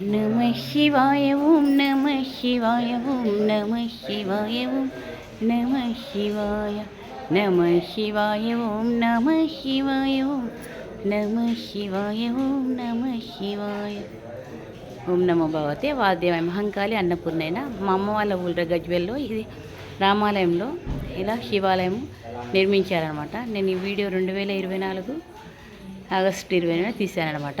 నమ శివాయ ఓం నమ శివాయ ఓం నమ శివాయ ఓం నమ శివాయ నమ శివాయ ఓం నమ శివాయ ఓం నమ శివాయ ఓం నమ శివాయ. ఓం నమో భగవతే వాద్యమయ మహంకాళి అన్నపూర్ణైన మా అమ్మ వాళ్ళ ఊళ్ళో గజ్వెల్లో ఇది రామాలయంలో ఇలా శివాలయం నిర్మించారనమాట నేను ఈ వీడియో రెండు వేల ఇరవై నాలుగు ఆగస్టు ఇరవై తీశానమాట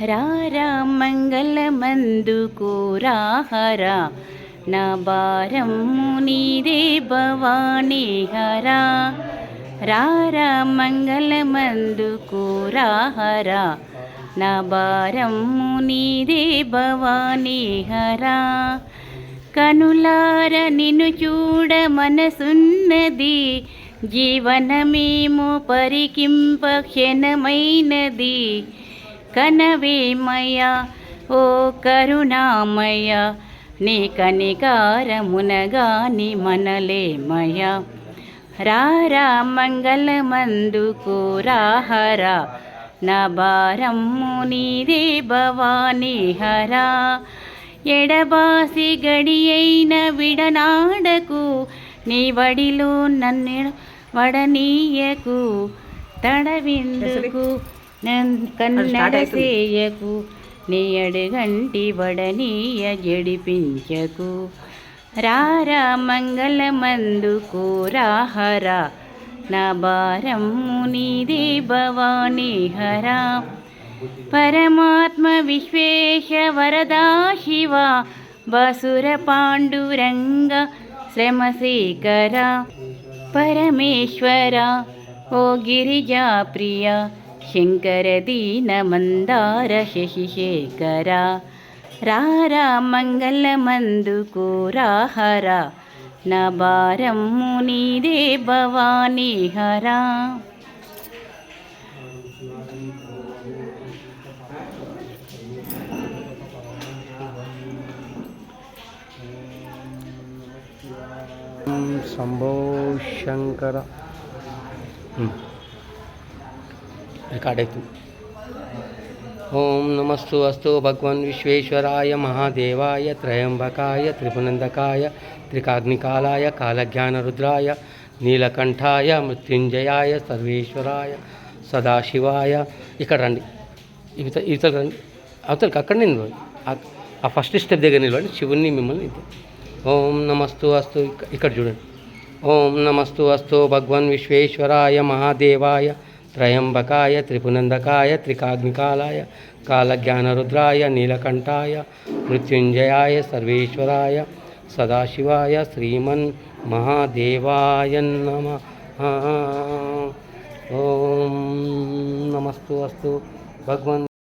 రారా మంగళమందుకు రాహరా నా భారము నీదే భవానీ హరా. రారా మంగళమందుకు రాహరా నా భారము నీదే భవానీ హరా. కనులార నిన్ను చూడ మనసున్నది జీవనమేమో పరికింప క్షణమైనది. కనవేమయ ఓ కరుణామయ నీ కనికారమునగాని మనలేమయ రారా మంగళమందుకు రాహరా నా భారము నీదే భవానీ హరా. ఎడబాసి గడి అయిన విడనాడకు నీ వడిలో నన్ను వడనీయకు తడవిందుకు కన్నడసేయకు నీ అడుగంటి వడనీయ జడిపించకు రారా మంగళమందుకు రాహరా నా భారము నీదే భవానీ హరా పరమాత్మ విశ్వేశ వరదా శివ బసుర పాండురంగ శ్రమశేఖర. పరమేశ్వర ఓ గిరిజా ప్రియ శంకర దీన మందార శశిశేఖర రారా మంగళమందుకు రాహరా నా భారం మునిదే భవానీ హరా. శంభో శంకర రికార్డ్ అవుతుంది ఓం నమస్తు అస్తు భగవన్ విశ్వేశ్వరాయ మహాదేవాయ త్రయంబకాయ త్రిపునందకాయ త్రికాగ్నికాలాయ కాలజ్ఞానరుద్రాయ నీలకంఠాయ మృత్యుంజయాయ సర్వేశ్వరాయ సదాశివాయ. ఇక్కడ రండి. ఇవత ఇవతలు రండి. అవతలకి అక్కడ నిలవండి ఆ- ఆ ఫస్ట్ స్టెప్ దగ్గర నిలవండి శివుణ్ణి మిమ్మల్ని ఓం నమస్తు అస్తు ఇక్కడ చూడండి. ఓం నమస్తు అస్తు భగవన్ విశ్వేశ్వరాయ మహాదేవాయ త్రయంబకాయ త్రిపునందకాయ త్రికాగ్నికాలాయ కాలజ్ఞానరుద్రాయ నీలకంఠాయ మృత్యుంజయాయ సర్వేశ్వరాయ సదాశివాయ శ్రీమన్ మహాదేవాయ నమ. ఓం నమస్తు అస్తు. భగవన్